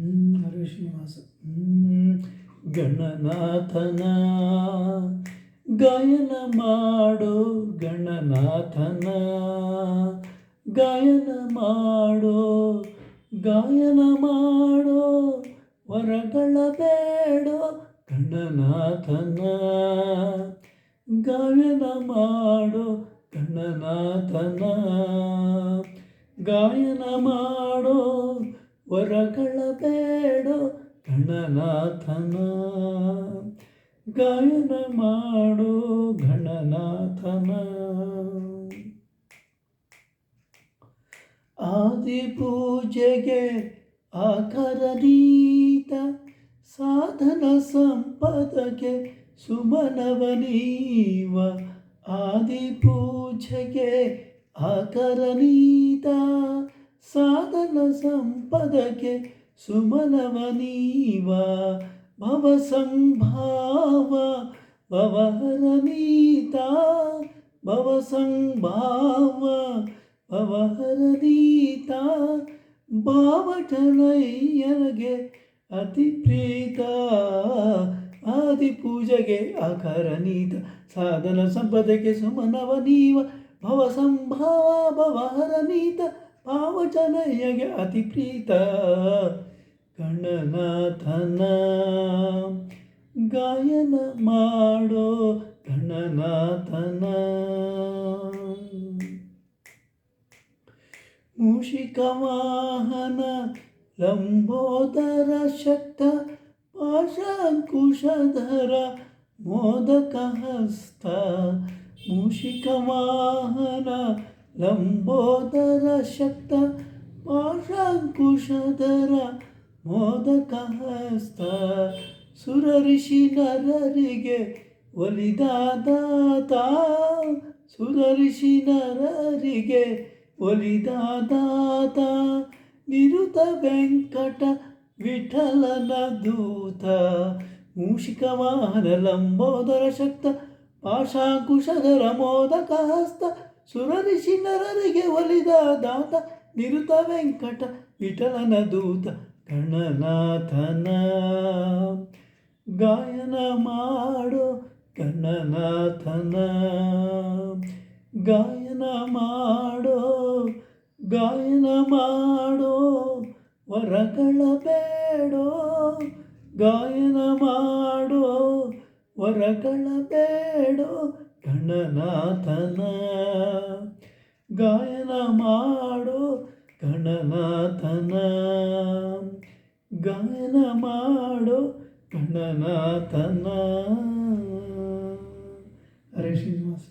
ಹರೇ ಶ್ರೀನಿವಾಸ. ಗಣನಾಥನ ಗಾಯನ ಮಾಡೋ, ಗಣನಾಥನ ಗಾಯನ ಮಾಡೋ ಗಾಯನ ಮಾಡೋ, ವರಗಳ ಬೇಡೋ, ಗಣನಾಥನ ಗಾಯನ ಮಾಡೋ, ಗಣನಾಥನ ಗಾಯನ ಮಾಡೋ ವರಗಳ ಬೇಡೋ ಗಣನಾಥನ. ಗಾಯನ ಮಾಡೋ ಗಣನಾಥನ. ಆದಿ ಪೂಜೆಗೆ ಆಕರನೀತ ಸಾಧನ ಸಂಪದಕ್ಕೆ ಸುಮನವನೀವ. ಆದಿ ಪೂಜೆಗೆ ಆಕರನೀತ ಸಾಧನ ಸಂಪದಕ್ಕೆ ಸುಮನವನೀವ ಭವ ಸಂಭಾವ ಭವಹರನೀತ ಭವ ಸಂಭಾವ ಭವಹರನೀತ ಬಾವಟನಯ್ಯನಗೆ ಅತಿ ಪ್ರೀತ, ಆದಿ ಪೂಜೆಗೆ ಆಕರನೀತ ಸಾಧನ ಸಂಪದಕ್ಕೆ ಸುಮನವನೀವ ಭವ ಸಂಭಾವ ಭವಹರನೀತ ಭಾವಜನಯ್ಯಗೆ ಅತಿ ಪ್ರೀತ ಗಣನಾಥನ. ಗಾಯನ ಮಾಡೋ ಗಣನಾಥನ. ಮೂಷಿಕವಾಹನ ಲಂಬೋದರ ಶಕ್ತ ಪಾಶಾಂಕುಶಧರ ಮೋದಕ ಹಸ್ತ. ಮೂಷಿಕವಾಹನ ಲಂಬೋದರ ಶಕ್ತ ಪಾಶಾಂಕುಶಧರ ಮೋದಕ ಹಸ್ತ ಸುರಋಷಿ ನರರಿಗೆ ಒಲಿದಾದಾತ ಸುರಋಷಿ ನರರಿಗೆ ಒಲಿದಾದಾತ ನಿರುತ ವೆಂಕಟ ವಿಠಲನ ದೂತ ಮೂಷಿಕ ವಾಹನ ಲಂಬೋದರ ಶಕ್ತ ಪಾಶಾಂಕುಶಧರ ಮೋದಕ ಹಸ್ತ ಸುರಋಷಿ ನರರಿಗೆ ಒಲಿದಾದಾತ ನಿರುತ ವೆಂಕಟ, ವಿಠಲನ ದೂತ, ಗಣನಾಥನ. ಗಾಯನ ಮಾಡೋ ಗಣನಾಥನ. ಗಾಯನ ಮಾಡೋ ಗಾಯನ ಮಾಡೋ, ವರಗಳ ಬೇಡೋ. ಗಾಯನ ಮಾಡೋ, ವರಗಳ ಬೇಡೋ, ಗಣನಾಥನ ಗಾಯನ ಮಾಡೋ ಗಣನಾಥನ ಗಾಯನ ಮಾಡೋ ಗಣನಾಥನ ಹರೇ ಶ್ರೀನಿವಾಸ.